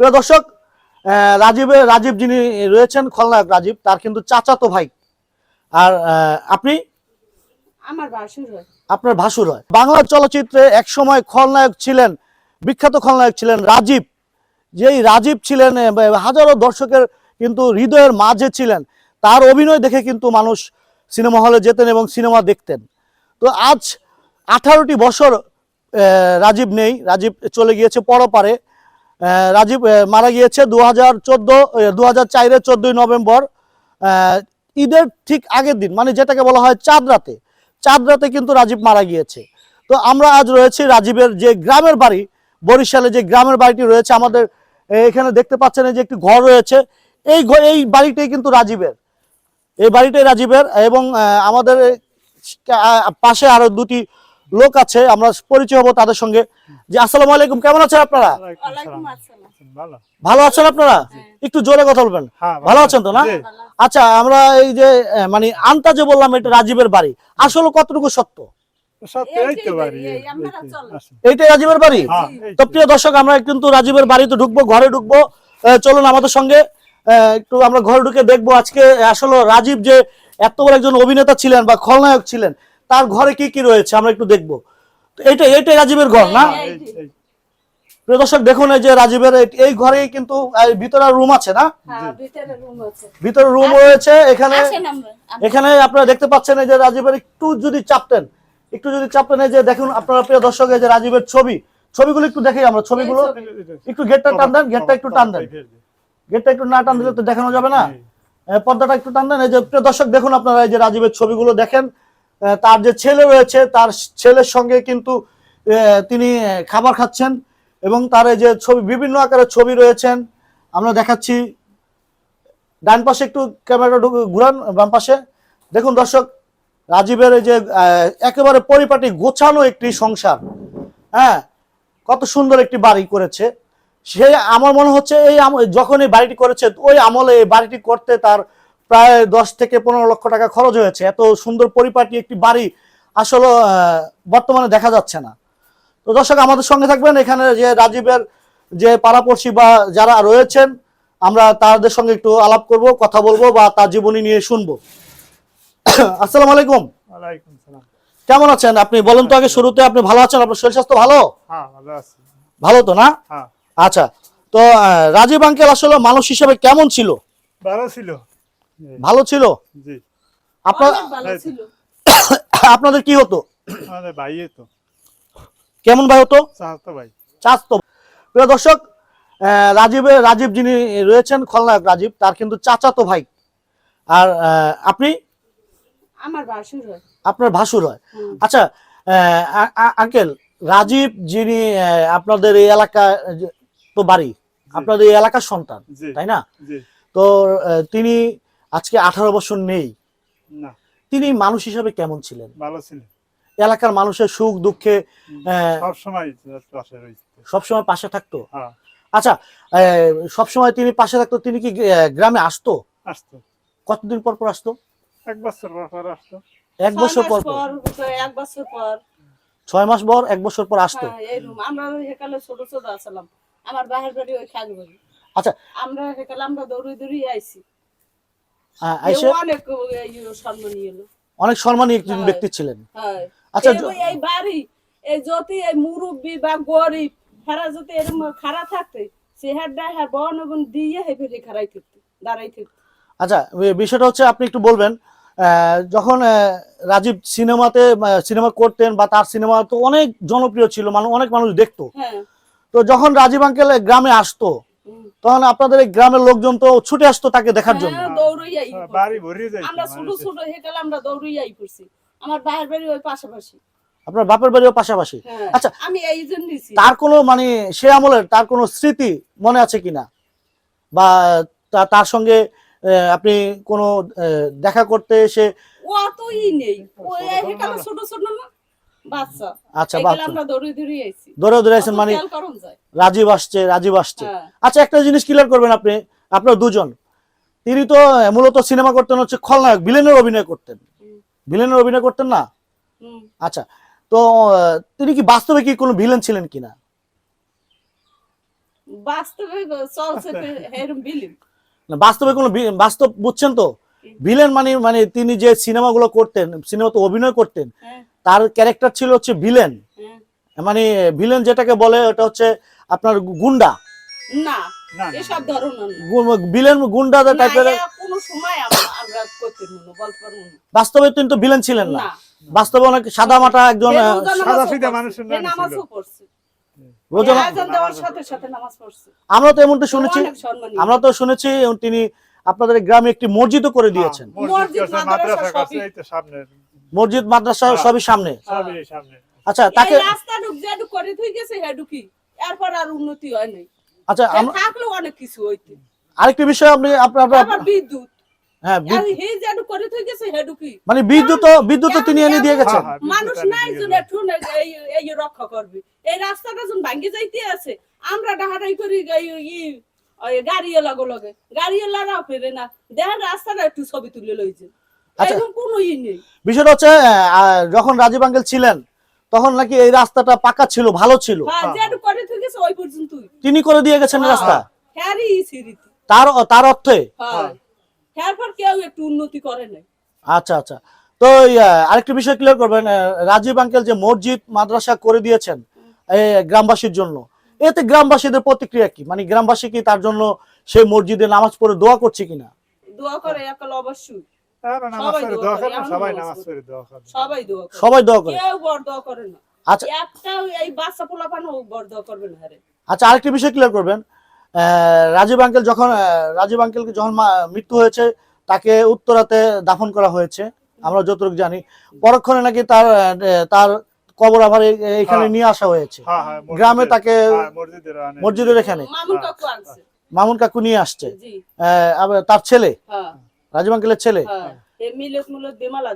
প্রিয় দর্শক রাজীবের রাজীব যিনি রয়েছেন খলনায়ক রাজীব তার কিন্তু চাচাতো ভাই। আর আপনি? আমার বাসুর হয়। আপনার ভাসুর হয়। বাংলা চলচ্চিত্রে একসময় খলনায়ক ছিলেন বিখ্যাত খলনায়ক ছিলেন রাজীব। যেই রাজীব ছিলেন হাজারো দর্শকের কিন্তু হৃদয়ের মাঝে ছিলেন। তার অভিনয় দেখে কিন্তু মানুষ সিনেমা হলে যেতেন এবং সিনেমা দেখতেন। তো আজ আঠারোটি বছর রাজীব নেই। রাজীব চলে গিয়েছে পরপারে। রাজীব মারা গিয়েছে দু হাজার চোদ্দ দু হাজার চারের চোদ্দোই নভেম্বর। ঈদের ঠিক আগের দিন মানে যেটাকে বলা হয় চাঁদ রাতে। চাঁদ রাতে কিন্তু রাজীব মারা গিয়েছে। তো আমরা আজ রয়েছি রাজীবের যে গ্রামের বাড়ি, বরিশালে যে গ্রামের বাড়িটি রয়েছে, আমাদের এখানে দেখতে পাচ্ছেন এই যে একটি ঘর রয়েছে। এই এই বাড়িটাই কিন্তু রাজীবের। এই বাড়িটাই রাজীবের এবং আমাদের পাশে আরও দুটি লোক আছে আমরা পরিচয় হব তাদের সঙ্গে। যে আসসালামু আলাইকুম কেমন আছেন আপনারা? ভালো। ভালো আছেন আপনারা? একটু জোরে কথা বলবেন। হ্যাঁ ভালো আছেন তো না? আচ্ছা আমরা এই যে মানে আন্তাজে বললাম এটা রাজীবের বাড়ি। আসলে কতটুকু সত্য? সত্যি এই তো বাড়ি এই আমরা এই তো, চলে। আসুন। এইটাই রাজীবের বাড়ি? হ্যাঁ, তো। প্রিয় দর্শক আমরা কিন্তু রাজীবের বাড়িতে ঢুকবো ঘরে ঢুকবো। আহ, চলুন আমাদের সঙ্গে। আহ, একটু আমরা ঘরে ঢুকে দেখব আজকে। আসলে রাজীব যে এত বড় একজন অভিনেতা ছিলেন বা খলনায়ক ছিলেন তার ঘরে কি কি রয়েছে আমরা একটু দেখব। তো এইটা এইটাই রাজীবের ঘর না? প্রিয় দর্শক দেখুন এই যে রাজীবের এই- ঘরে কিন্তু ভিতরে রুম আছে না? হ্যাঁ ভিতরে রুম আছে। ভিতরে রুম রয়েছে এখানে এখানে আপনারা দেখতে পাচ্ছেন এই যে রাজীবের একটু যদি চাপতেন একটু যদি চাপতেন এই যে দেখুন আপনারা প্রিয় দর্শক এই যে রাজীবের ছবি ছবিগুলো একটু দেখি আমরা ছবিগুলো একটু গেটটা টান দেন গেটটা একটু টান দেন। গেটটা একটু না টান দিলে তো দেখানো যাবে না। পর্দাটা একটু টান দেন এই যে প্রিয় দর্শক দেখুন আপনারা এই যে রাজীবের ছবিগুলো দেখেন তার যে ছেলে রয়েছে, তার ছেলের সঙ্গে কিন্তু তিনি খাবার খাচ্ছেন এবং তার যে ছবি, বিভিন্ন আকারের ছবি রয়েছেন। আমরা দেখাচ্ছি। ডান পাশে একটু ক্যামেরাটা ঢুক- ঘুরান, বাম পাশে। দেখুন দর্শক, রাজীবের এই যে একেবারে পরিপাটি, গোছানো একটি সংসার। হ্যাঁ কত সুন্দর একটি বাড়ি করেছে। সে আমার মনে হচ্ছে, এই যখন এই বাড়িটি করেছে, ওই আমলে এই বাড়িটি করতে তার প্রায় দশ থেকে পনেরো লক্ষ টাকা খরচ হয়েছে। এত সুন্দর পরিপাটি একটি বাড়ি আসলে বর্তমানে দেখা যাচ্ছে না। তো দর্শক আমাদের সঙ্গে থাকবেন এখানে যে রাজীবের যে পাড়াপড়শি বা যারা রয়েছেন আমরা তাদের সঙ্গে একটু আলাপ করব কথা বলব বা তার জীবনী নিয়ে শুনব। আসসালামু আলাইকুম। ওয়ালাইকুম সালাম। কেমন আছেন আপনি? বলেন তো আগে শুরুতে আপনি ভালো আছেন? আপনার শরীর স্বাস্থ্য ভালো? হ্যাঁ ভালো আছি। ভালো তো না? হ্যাঁ। আচ্ছা তো রাজীব আঙ্কেল আসলে মানুষ হিসেবে কেমন ছিল? ভালো ছিল। ভালো ছিল? আপনার অনেক ভালো ছিল। আপনাদের কি হতো? ভাইয়ে কেমন ভাই হতো? চাহতো ভাই। চাস্ত প্রিয় দর্শক আহ, রাজীবের রাজীব যিনি রয়েছেন খলনায়ক রাজীব তার কিন্তু চাচাতো ভাই। আর আপনি? আমার হয়। আপনার ভাসুর হয়। আচ্ছা আঙ্কেল রাজীব যিনি আপনাদের এই এলাকা তো বাড়ি। আপনাদের এই এলাকার সন্তান তাই না? তো তিনি আজকে আঠারো বছর নেই। না। তিনি মানুষ হিসাবে কেমন ছিলেন? ভালো ছিল এলাকার মানুষের সুখ দুঃখে আহ, সব সময় পাশে রয়েছে। সবসময় পাশে থাকতো? হ্যাঁ। আচ্ছা সবসময় তিনি পাশে থাকতো তিনি কি গ্রামে আসতো? আসতো। কতদিন পর পর আসতো? এক বছর পর পর আসতো। এক বছর ছয় পর মাস পর? এক বছর পর। ছয় মাস পর এক বছর পর আসতো? হ্যাঁ আমরা সেকালে ছোট ছোট আসলাম আমার বাহির বাড়ি ওই খাগ আচ্ছা। আমরা সেকালে আমরা দৌড়ি দৌড়ি আইছি। অনেক সম্মানী এলো অনেক সম্মানী একজন হ্যাঁ। ব্যক্তি ছিলেন হ্যাঁ আচ্ছা এই- বাড়ি এই যদি এই মুরব্বী বা গরিব হেরা যদি এরকম থাকতে সে হ্যাঁ হ্যাঁ দিয়ে হে ফেলে খাড়াই থাকতো দাঁড়াই থাকতো আচ্ছা বিষয়টা হচ্ছে আপনি একটু বলবেন আহ, যখন রাজীব সিনেমাতে সিনেমা করতেন বা তার সিনেমা তো অনেক জনপ্রিয় ছিল মানুষ অনেক মানুষ দেখতো হ্যাঁ তো যখন রাজীব আঙ্কেল গ্রামে আসতো। তখন আপনাদের এই গ্রামের লোকজন তো ছুটে আসতো তাকে দেখার জন্য। হ্যাঁ, হ্যাঁ, বাড়ি ভরিয়ে যায় আমরা ছোট ছোট হেকালে আমরা দৌড়াইয়াই করছি। আমার বাহির বাড়ি ওই পাশাপাশি। আপনার বাপের বাড়িও পাশাপাশি? হ্যাঁ আচ্ছা। আমি এই জন্যই তার কোনো মানে সে আমলের তার কোনো স্মৃতি মনে আছে কিনা? বা তার সঙ্গে আহ, আপনি কোনো আহ, দেখা করতে এসে ও অতই নেই। ওই হেকালে ছোট ছোট না? আচ্ছা হেকালে বাচ্চা। আমরা দৌড়ি দৌড়ি আইছি। দৌড়ে দৌড়ে আছেন মানে খেয়াল করুন যায়। রাজীব আসছে রাজীব আসছে। হ্যাঁ। আচ্ছা একটা জিনিস ক্লিয়ার করবেন আপনি আপনার দুজন। তিনি তো মূলত সিনেমা করতেন হচ্ছে খলনায়ক ভিলেনের অভিনয় করতেন। ভিলেনের অভিনয় করতেন না? আচ্ছা তো তিনি কি বাস্তবে কি কোনো ভিলেন ছিলেন কিনা? বাস্তবে কোনো বাস্তব বুঝছেন তো? ভিলেন মানে মানে তিনি যে সিনেমাগুলো করতেন সিনেমাতে অভিনয় করতেন হ্যাঁ। তার ক্যারেক্টার ছিল হচ্ছে ভিলেন মানে ভিলেন যেটাকে বলে ওটা হচ্ছে আপনার গুন্ডা। না না, না, এসব ভিলেন গুন্ডা না, টাইপের এ কোনো সময় আমরা আমরা করতে পারব না, বলতে পারব না। বাস্তবে কিন্তু ভিলেন ছিলেন না। বাস্তবে অনেক সাদা মাটা একজন সাদা সিধা। নামাজও পড়ছে। আমরা তো এমনটা শুনেছি। আমরা তো শুনেছি তিনি আপনাদের গ্রামে একটি মসজিদও করে দিয়েছেন। হ্যাঁ, মসজিদ, মাদ্রাসা সবই। সামনে হ্যাঁ। সবই সামনে আচ্ছা তাকে রাস্তাটুক যেটুক করে থুই গেছে হেডুকি। এরপর আর উন্নতি হয় নাই। আচ্ছা আমরা থাকলেও অনেক কিছু হইতে। আরেকটি বিষয় আপনি আপনার আবার বিদ্যুৎ। হ্যাঁ করে থুই গেছে হেডুকি। মানে বিদ্যুৎ বিদ্যুৎ তিনি এনে দিয়ে গেছেন হ্যাঁ, হ্যাঁ, মানুষ নাই জন একটু এই এই রক্ষা করবে এই রাস্তাটা যখন ভাঙ্গি যাইতে আছে আমরা ডাহাটাই করি এই ই গাড়ি এলাগো লগে গাড়ি এলারাও ফেরে না দেখেন রাস্তাটা একটু ছবি তুলে লইছে আচ্ছা। এরকম কোনো ই নেই। বিষয়টা হচ্ছে যখন রাজীব আঙ্কেল ছিলেন তখন নাকি এই রাস্তাটা পাকা ছিল ভালো ছিল। হ্যাঁ যেটু করে তুই গেছে ওই পর্যন্ত তিনি করে দিয়ে গেছেন হ্যাঁ। রাস্তা? তার তার অর্থে? হ্যাঁ। হ্যারপর কেউ একটু উন্নতি করে নাই। আচ্ছা আচ্ছা। তো আরেকটি বিষয় ক্লিয়ার করবেন আহ, রাজীব আঙ্কেল যে মসজিদ মাদ্রাসা করে দিয়েছেন গ্রামবাসীর জন্য এতে গ্রামবাসীদের প্রতিক্রিয়া কি? মানে গ্রামবাসী কি তার জন্য সেই মসজিদে নামাজ পড়ে দোয়া করছে কিনা? দোয়া করে অবশ্যই। সবাই পড়ে দোয়া দোয়া করে, করে, এমন সবাই নামাজ নামাজ পড়ে। পড়ে দোয়া করে সবাই দোয়া করে। সবাই দোয়া করে? কেউ বড় দোয়া করে না। আচ্ছা। একটাও এই বাচ্চা পোলাপানও বড় দোয়া করবে না হারে আচ্ছা আরেকটি বিষয় ক্লিয়ার করবেন। রাজীব আঙ্কেল যখন রাজীব আঙ্কেলকে যখন মৃত্যু হয়েছে তাকে উত্তরাতে দাফন করা হয়েছে। আমরা যতটুকু জানি। পরক্ষণে নাকি তার তার কবর আবার এখানে হ্যাঁ। নিয়ে আসা হয়েছে। হ্যাঁ, হ্যাঁ, গ্রামে তাকে মসজিদের এখানে। মামুন। কাকু আনছে। মামুন কাকু নিয়ে আসছে। আবার তার ছেলে। হ্যাঁ। রাজীব আঙ্কেলের ছেলে? হ্যাঁ এ মিলত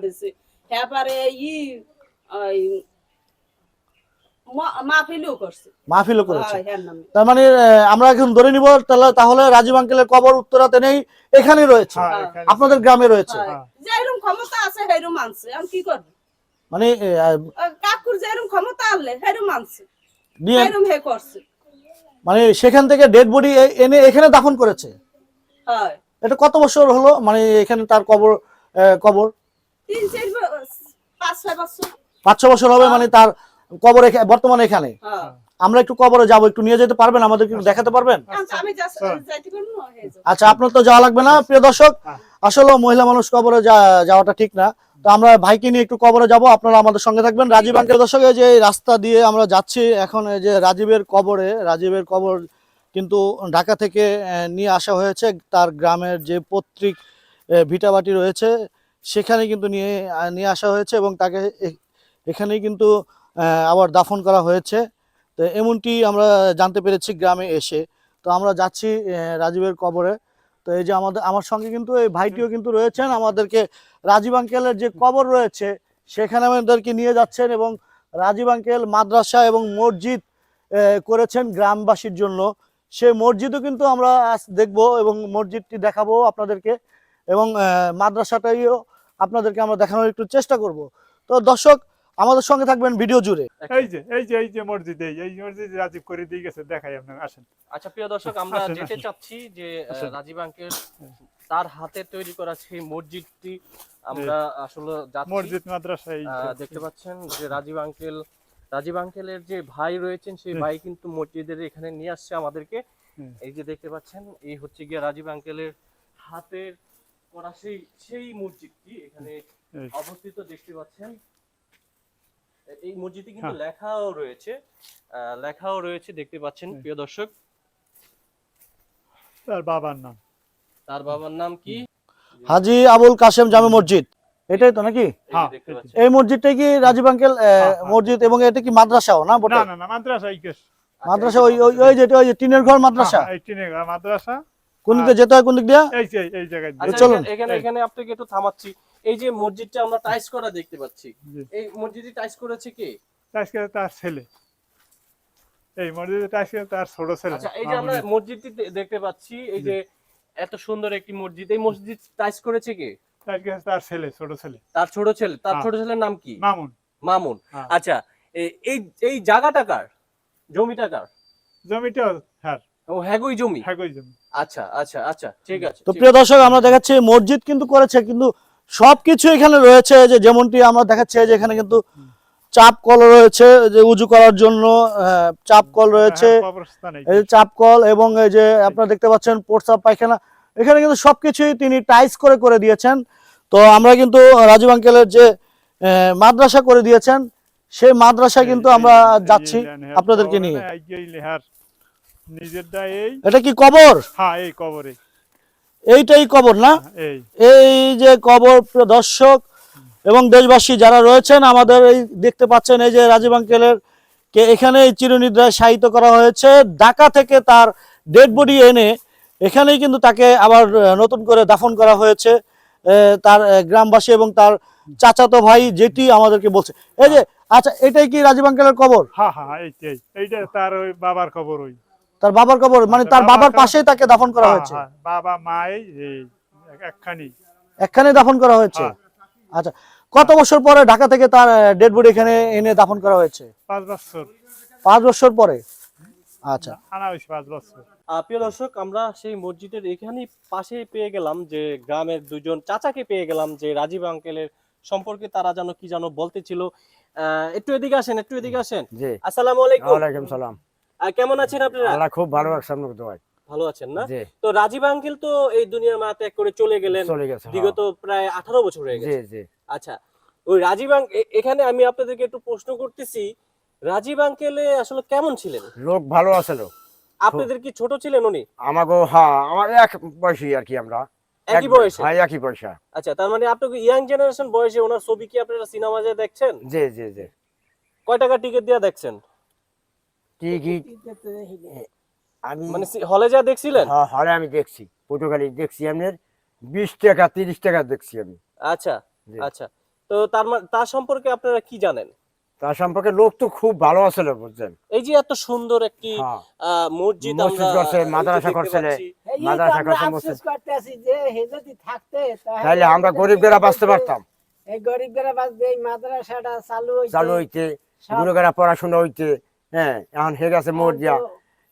দিছে। হ্যাঁ ই মাহফিলও করেছে। হ্যাঁ, হ্যার নামে। তার মানে আমরা এখন ধরে নিব তাহলে তাহলে রাজীব আঙ্কেলের কবর উত্তরাতে নেই এখানে রয়েছে। হ্যাঁ, আপনাদের গ্রামে রয়েছে। হ্যাঁ। ক্ষমতা আছে সেরকম আনছে। আমি কি করব? মানে কাকুর যেরকম ক্ষমতা আনলে আনছে। হে করছে। মানে সেখান থেকে ডেড বডি এনে এখানে দাফন করেছে। হ্যাঁ। এটা কত বছর হলো? মানে এখানে তার কবর কবর? পাঁচ ছয় বছর। ছ বছর হবে মানে তার কবর বর্তমানে এখানে? হ্যাঁ। আমরা একটু কবরে যাব একটু নিয়ে যেতে পারবেন? আমাদেরকে একটু দেখাতে পারবেন? আচ্ছা, আমি যা- চল। যাইতে পারব? না হে যাও। আচ্ছা আপনার তো যাওয়া লাগবে না প্রিয় দর্শক। হ্যাঁ। আসলে মহিলা মানুষ কবরে যা- যাওয়াটা ঠিক না। তো আমরা ভাইকে নিয়ে একটু কবরে যাব আপনারা আমাদের সঙ্গে থাকবেন। রাজীব আঙ্কেল দর্শক এই যে রাস্তা দিয়ে আমরা যাচ্ছি এখন এই যে রাজীবের কবরে রাজীবের কবর কিন্তু ঢাকা থেকে নিয়ে আসা হয়েছে। তার গ্রামের যে পৈতৃক ভিটাবাটি রয়েছে, সেখানে কিন্তু নিয়ে নিয়ে আসা হয়েছে এবং তাকে এখানেই কিন্তু আবার দাফন করা হয়েছে। তো এমনটি আমরা জানতে পেরেছি গ্রামে এসে। তো আমরা যাচ্ছি রাজীবের কবরে। তো এই যে আমাদের, আমার সঙ্গে কিন্তু এই ভাইটিও কিন্তু রয়েছেন। আমাদেরকে রাজীব আঙ্কেলের যে কবর রয়েছে, সেখানে আমাদেরকে নিয়ে যাচ্ছেন এবং রাজীব আঙ্কেল মাদ্রাসা এবং মসজিদ করেছেন গ্রামবাসীর জন্য। সেই মসজিদও কিন্তু আমরা আজ দেখব এবং মসজিদটি দেখাবো আপনাদেরকে এবং আহ, মাদ্রাসাটাইও আপনাদেরকে আমরা দেখানোর একটু চেষ্টা করব। তো দর্শক আমাদের সঙ্গে থাকবেন ভিডিও জুড়ে। এই যে এই যে এই যে মসজিদ এই এই মসজিদ রাজীব করে দিয়ে গেছে দেখাই আপনার আসেন। আচ্ছা প্রিয় দর্শক আমরা যেতে চাচ্ছি যে রাজীব আঙ্কেল তার হাতে তৈরি করা সেই মসজিদটি আমরা আসলে যাচ্ছি। মসজিদ মাদ্রাসা এই দেখতে পাচ্ছেন যে রাজীব আঙ্কেল রাজীব আঙ্কেলের যে ভাই রয়েছেন সেই ভাই কিন্তু মসজিদের এখানে নিয়ে আসছে আমাদেরকে। এই যে দেখতে পাচ্ছেন এই হচ্ছে গিয়ে রাজীব আঙ্কেলের হাতের করা সেই সেই মসজিদটি এখানে অবস্থিত দেখতে পাচ্ছেন। এই মসজিদে কিন্তু হ্যাঁ। লেখাও রয়েছে আহ, লেখাও রয়েছে দেখতে পাচ্ছেন প্রিয় দর্শক। তার বাবার নাম। তার বাবার নাম কি? হাজি আবুল কাশেম জামে মসজিদ। এটাই তো নাকি? এই হ্যাঁ, মসজিদটাই কি রাজীব আঙ্কেল আহ, হ্যাঁ, হ্যাঁ। মসজিদ এবং এটা কি মাদ্রাসাও না বটে? না না না মাদ্রাসা মাদ্রাসা ওই ওই ওই যেটা ওই যে টিনের ঘর মাদ্রাসা? মাদ্রাসা। কোন দিকে যেতে হয় কোন দিক দিয়ে? এই এই জায়গায় আচ্ছা, চলুন। এখানে- এখানে আপনাকে একটু থামাচ্ছি। এই যে মসজিদটা আমরা টাইস করা দেখতে পাচ্ছি। এই মসজিদটি টাইস করেছে কে? আজকে তার ছেলে। এই মসজিদে আজকে তার ছোট ছেলে। আচ্ছা এই যে আমরা মসজিদটি দেখতে পাচ্ছি এই যে এত সুন্দর একটি মসজিদ। এই মসজিদ টাইস করেছে কে? তার ছেলে ছোট ছেলে। তার ছোট ছেলে? তার হ্যাঁ। ছোট ছেলের নাম কি? মামুন। মামুন। হ্যাঁ। আচ্ছা এই এই জায়গাটা কার? জমিটা কার? জমিটাও হ্যাঁ। ও হ্যাগোই জমি? জমি। আচ্ছা আচ্ছা আচ্ছা ঠিক আছে তো প্রিয় দর্শক আমরা দেখাচ্ছি মসজিদ কিন্তু করেছে কিন্তু সবকিছু এখানে রয়েছে যে যেমনটি আমরা দেখাচ্ছি যে এখানে কিন্তু চাপ কল রয়েছে যে উজু করার জন্য চাপ কল রয়েছে। এই। এই যে চাপ কল এবং এই যে আপনারা দেখতে পাচ্ছেন প্রস্রাব পায়খানা এখানে কিন্তু সবকিছুই তিনি টাইস করে করে দিয়েছেন। তো আমরা কিন্তু রাজীব আঙ্কেলের যে মাদ্রাসা করে দিয়েছেন সেই মাদ্রাসা কিন্তু আমরা যাচ্ছি আপনাদেরকে নিয়ে। এটা কি কবর? হ্যাঁ এই কবরে। এইটাই কবর না? এই। এই যে কবর দর্শক এবং দেশবাসী যারা রয়েছেন আমাদের এই দেখতে পাচ্ছেন এই যে রাজীব আঙ্কেলের কে এখানে চিরনিদ্রায় শায়িত করা হয়েছে। ঢাকা থেকে তার ডেড বডি এনে এখানেই কিন্তু তাকে আবার নতুন করে দাফন করা হয়েছে তার গ্রামবাসী এবং তার চাচাতো ভাই যেটি আমাদেরকে বলছে। এই যে আচ্ছা এটাই কি রাজীব আঙ্কেলের কবর হ্যাঁ হ্যাঁ এইটাই এইটা তার ওই বাবার কবর ওই। তার বাবার কবর মানে তার বাবার। পাশেই তাকে দাফন করা হ্যাঁ, হয়েছে? হ্যাঁ, বাবা মা একখানি। এখানে দাফন করা হয়েছে? হ্যাঁ। আচ্ছা কত বছর পরে ঢাকা থেকে তার ডেড বডি এখানে এনে দাফন করা হয়েছে? পাঁচ বছর। পাঁচ বছর পরে? আচ্ছা। আনা হয়েছে পাঁচ বছর। প্রিয় দর্শক আমরা সেই মসজিদের এখানেই পাশে পেয়ে গেলাম যে গ্রামের দুজন চাচাকে পেয়ে গেলাম যে রাজীব আঙ্কেলের সম্পর্কে তারা যেন কি যেন বলতে একটু এদিকে আসেন একটু এদিকে আসেন। আসসালামু আলাইকুম। ওয়ালাইকুম সালাম। কেমন আছেন আপনারা? আল্লাহ খুব ভালো রাখছে আপনাকে দোয়াই ভালো আছেন না? তো রাজীব আঙ্কেল তো এই দুনিয়ার মা ত্যাগ করে চলে গেলেন। চলে হ্যাঁ। বিগত প্রায় আঠারো বছর হয়ে গেছে। আচ্ছা ওই রাজীব আঙ্ক এখানে আমি আপনাদেরকে একটু প্রশ্ন করতেছি রাজীব আঙ্কেলে আসলে কেমন ছিলেন? লোক ভালো আছে লোক। আপনাদের কি ছোট ছিলেন উনি? আমাকে হ্যাঁ আমার এক বয়সী আর কি আমরা। একই এক- বয়সে? হ্যাঁ একই পয়সা আচ্ছা তার মানে আপনাকে ইয়াং জেনারেশন বয়সে ওনার ছবি কি আপনারা সিনেমা যে দেখছেন? জি জি জি। কয় টাকা টিকিট দিয়ে দেখছেন? টিকিট? আমি মানে হলে যা দেখছিলেন? হ্যাঁ, হলে আমি দেখছি। পটুখালি দেখছি আপনার বিশ টাকা তিরিশ টাকা দেখছি আমি। আচ্ছা আচ্ছা। তো তার তার সম্পর্কে আপনারা কি জানেন? তার সম্পর্কে লোক তো খুব ভালো আছে বুঝছেন। এই যে এত সুন্দর একটি হ্যাঁ। মসজিদ মসজিদ আমরা করছে, মাদ্রাসা করছে। মাদ্রাসা আমরা করছে মসজিদ। করতেছি যে হে যদি থাকতে তাহলে আমরা গরিবরা বাঁচতে পারতাম। এই গরিবরা বাঁচতে এই মাদ্রাসাটা চালু হইছে চালু গুরুগারা পড়াশোনা হইতে হ্যাঁ এখন হয়ে গেছে দিয়া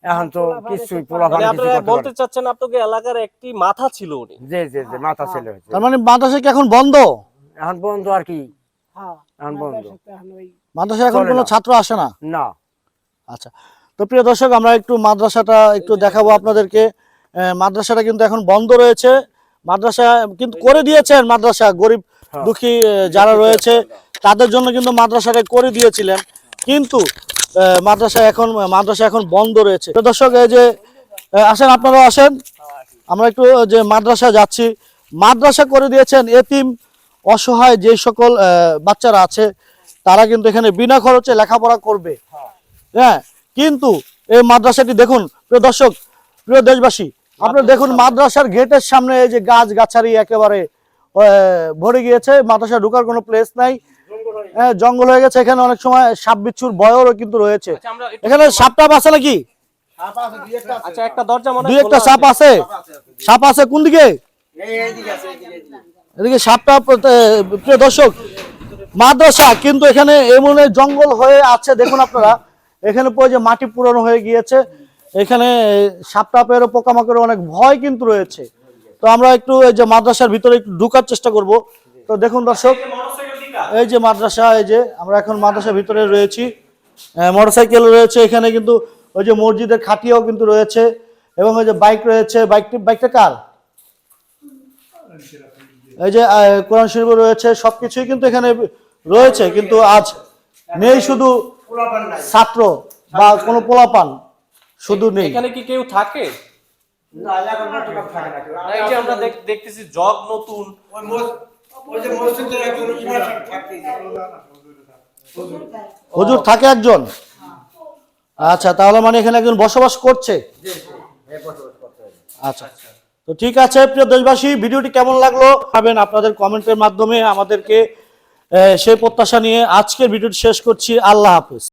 এখন তো- কিছুই পোলাপান মানে কিছু করতে বলতে চাচ্ছেন আপনাকে এলাকার একটি মাথা ছিল উনি। জি জি জি মাথা ছেলে হয়েছে। তার মানে মাদ্রাসা কি এখন বন্ধ? এখন বন্ধ আর কি। হ্যাঁ, এখন বন্ধ। মাদ্রাসা এখন কোনো ছাত্র আসে না? না। আচ্ছা। তো প্রিয় দর্শক আমরা একটু মাদ্রাসাটা একটু দেখাবো আপনাদেরকে। মাদ্রাসাটা কিন্তু এখন বন্ধ রয়েছে। মাদ্রাসা কিন্তু করে দিয়েছেন মাদ্রাসা গরিব হ্যাঁ। দুঃখী যারা রয়েছে তাদের জন্য কিন্তু মাদ্রাসাটা করে দিয়েছিলেন। কিন্তু মাদ্রাসা এখন মাদ্রাসা এখন বন্ধ রয়েছে। তো দর্শক এই যে আসেন আপনারাও আসেন। আমরা একটু যে মাদ্রাসা যাচ্ছি। মাদ্রাসা করে দিয়েছেন এতিম অসহায় যে সকল বাচ্চারা আছে তারা কিন্তু এখানে বিনা খরচে লেখাপড়া করবে। হ্যাঁ কিন্তু এই মাদ্রাসাটি দেখুন প্রিয় দর্শক প্রিয় দেশবাসী আপনারা দেখুন মাদ্রাসার গেটের সামনে এই যে গাছ গাছারি একেবারে আহ, ভরে গিয়েছে মাদ্রাসা ঢুকার কোনো প্লেস নাই। হ্যাঁ জঙ্গল হয়ে গেছে এখানে অনেক সময় সাপ বিচ্ছুর ভয়ও কিন্তু রয়েছে। আচ্ছা এখানে সাপ টাপ আছে নাকি? আচ্ছা একটা দরজা দুই একটা সাপ আছে। সাপ আছে কোন দিকে? এদিকে সাপটা প্রিয় দর্শক মাদ্রাসা, কিন্তু এখানে এমন জঙ্গল হয়ে আছে, দেখুন আপনারা। এখানে পরে যে মাটি পুরনো হয়ে গিয়েছে, এখানে সাপটাপের পোকামাকড়ের অনেক ভয় কিন্তু রয়েছে। তো আমরা একটু এই যে মাদ্রাসার ভিতরে একটু ঢুকার চেষ্টা করব। তো দেখুন দর্শক, এই যে মাদ্রাসা, এই যে আমরা এখন মাদ্রাসার ভিতরে রয়েছি। মোটরসাইকেল রয়েছে এখানে, কিন্তু ওই যে মসজিদের খাটিয়াও কিন্তু রয়েছে, এবং ওই যে বাইক রয়েছে। বাইকটি, বাইকটা কার? এই যে কোরআন শরীফ রয়েছে, সবকিছুই কিন্তু এখানে রয়েছে কিন্তু আজ নেই শুধু ছাত্র বা কোনো পোলাপান শুধু নেই। এখানে কি কেউ থাকে? না, এই যে আমরা দেখ- দেখতেছি জগ নতুন। হুজুর থাকে একজন? আচ্ছা তাহলে মানে এখানে একজন বসবাস করছে? আচ্ছা তো ঠিক আছে প্রিয় দেশবাসী ভিডিওটি কেমন লাগল? পাবেন আপনাদের কমেন্টের মাধ্যমে আমাদেরকে সেই প্রত্যাশা নিয়ে আজকের ভিডিওটি শেষ করছি। আল্লাহ হাফিজ।